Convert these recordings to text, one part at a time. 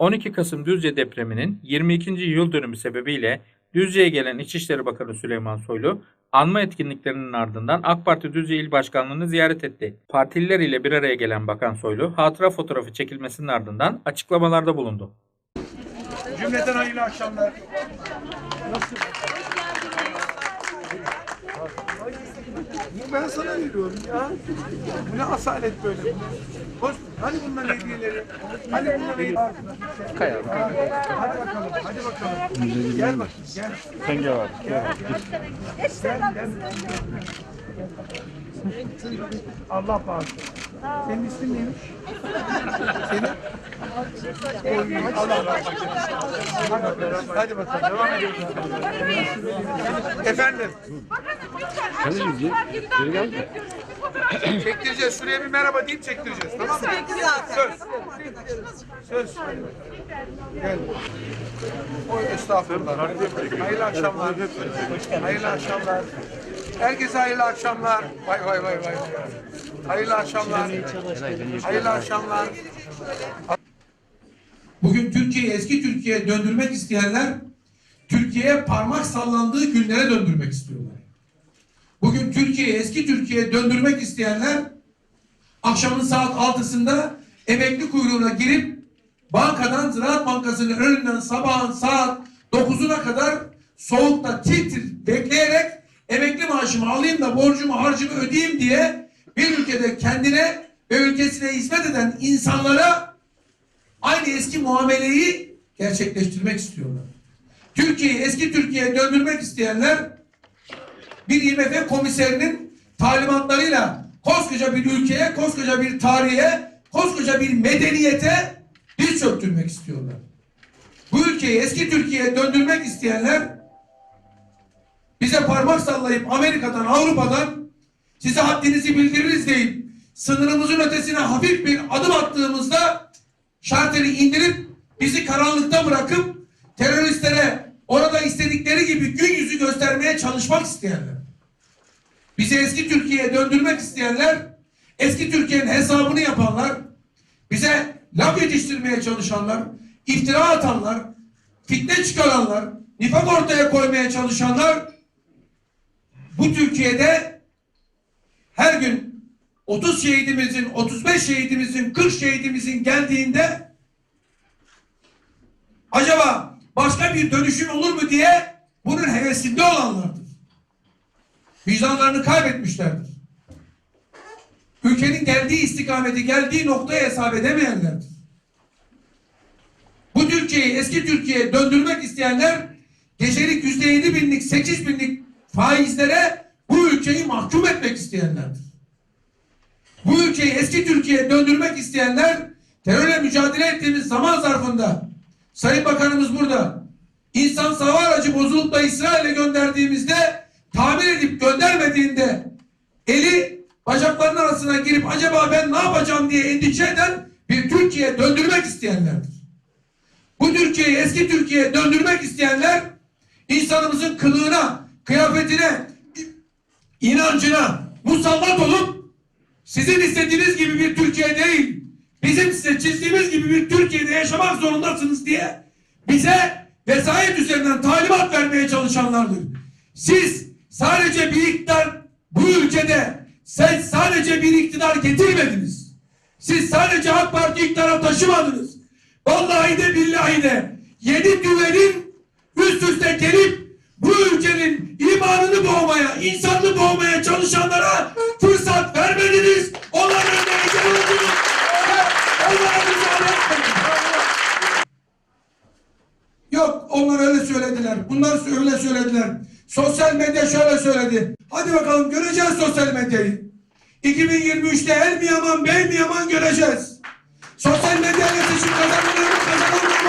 12 Kasım Düzce depreminin 22. yıl dönümü sebebiyle Düzce'ye gelen İçişleri Bakanı Süleyman Soylu, anma etkinliklerinin ardından AK Parti Düzce İl Başkanlığı'nı ziyaret etti. Partililer ile bir araya gelen Bakan Soylu, hatıra fotoğrafı çekilmesinin ardından açıklamalarda bulundu. Cümleten hayırlı akşamlar. Ben sana veriyorum ya. Bu ne asalet böyle. Hoş, hani bunların hediyeleri? Hani bunların hediyeleri? Kaya. Hadi bakalım, hadi bakalım. Gel bakayım, gel. Sen gel abi. Gel, gel. Gel. Allah bağışlasın. Senin ismin neymiş? Senin? Allah razı olsun. Hadi bakalım, hadi bakalım. Devam edelim. Efendim, de yüzü. Geri gel de. Çektireceğiz. Şuraya bir merhaba deyip çektireceğiz. Tamam mı? Söz. Söz. Gel. Oy estağfurullah. Hayırlı akşamlar. Hayırlı akşamlar. Herkese hayırlı akşamlar. Vay vay vay vay. Hayırlı akşamlar. Hayırlı akşamlar. Bugün Türkiye'yi eski Türkiye'ye döndürmek isteyenler Türkiye'ye parmak sallandığı günlere döndürmek istiyorlar. Bugün Türkiye'yi eski Türkiye'ye döndürmek isteyenler akşamın saat 6'sında emekli kuyruğuna girip bankadan Ziraat Bankası'nın önünden sabahın saat 9'una kadar soğukta tir tir bekleyerek emekli maaşımı alayım da borcumu harcımı ödeyeyim diye bir ülkede kendine ve ülkesine hizmet eden insanlara aynı eski muameleyi gerçekleştirmek istiyorlar. Türkiye'yi eski Türkiye'ye döndürmek isteyenler bir IMF komiserinin talimatlarıyla koskoca bir ülkeye, koskoca bir tarihe, koskoca bir medeniyete diz çöktürmek istiyorlar. Bu ülkeyi eski Türkiye'ye döndürmek isteyenler bize parmak sallayıp Amerika'dan, Avrupa'dan size haddinizi bildiririz deyip sınırımızın ötesine hafif bir adım attığımızda şarteri indirip bizi karanlıkta bırakıp teröristlere orada istedikleri gibi gün yüzü göstermeye çalışmak isteyenler. Bizi eski Türkiye'ye döndürmek isteyenler, eski Türkiye'nin hesabını yapanlar, bize laf yetiştirmeye çalışanlar, iftira atanlar, fitne çıkaranlar, nifak ortaya koymaya çalışanlar bu Türkiye'de her gün 30 şehidimizin, 35 şehidimizin, 40 şehidimizin geldiğinde acaba başka bir dönüşüm olur mu diye bunun hevesinde olanlardır. Vicdanlarını kaybetmişlerdir. Ülkenin geldiği istikameti, geldiği noktaya hesap edemeyenlerdir. Bu Türkiye'yi eski Türkiye'ye döndürmek isteyenler gecelik yüzde yedi binlik, sekiz binlik faizlere bu ülkeyi mahkum etmek isteyenlerdir. Bu ülkeyi eski Türkiye'ye döndürmek isteyenler terörle mücadele ettiğimiz zaman zarfında Sayın Bakanımız burada insan hava aracı bozulup da İsrail'e gönderdiğimizde tamir edip göndermediğinde eli bacaklarının arasına girip acaba ben ne yapacağım diye endişe eden bir Türkiye döndürmek isteyenlerdir. Bu Türkiye'yi eski Türkiye'ye döndürmek isteyenler insanımızın kılığına, kıyafetine, inancına musallat olup sizin istediğiniz gibi bir Türkiye değil, bizim size çizdiğimiz gibi bir Türkiye'de yaşamak zorundasınız diye bize vesayet üzerinden talimat vermeye çalışanlardır. Siz sadece bir iktidar bu ülkede sen sadece bir iktidar getirmediniz. Siz sadece AK Parti iktidara taşımadınız. Vallahi de billahi de yedi düvenin Bunlar öyle söylediler. Sosyal medya şöyle söyledi. Hadi bakalım göreceğiz sosyal medyayı. 2023'te el mi yaman bey mi yaman göreceğiz. Sosyal medyayla seçim kazanılıyor mu kazanılmıyor.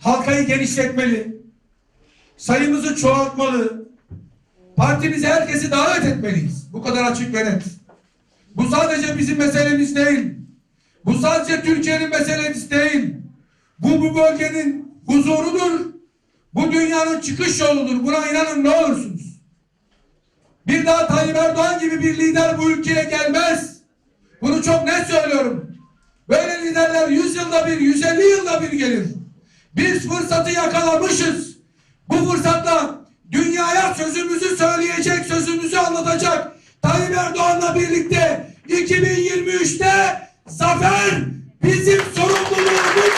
Halkayı genişletmeli. Sayımızı çoğaltmalı. Partimize herkesi davet etmeliyiz. Bu kadar açık ve net. Bu sadece bizim meselemiz değil. Bu sadece Türkiye'nin meselesi değil. Bu bu bölgenin huzurudur. Bu dünyanın çıkış yoludur. Buna inanın ne olursunuz. Bir daha Tayyip Erdoğan gibi bir lider bu ülkeye gelmez. Bunu çok net söylüyorum. Böyle liderler 100 yılda bir, 150 yılda bir gelir. Biz fırsatı yakalamışız. Bu fırsatla dünyaya sözümüzü söyleyecek, sözümüzü anlatacak Tayyip Erdoğan'la birlikte 2023'te Zafer bizim sorumluluğumuz.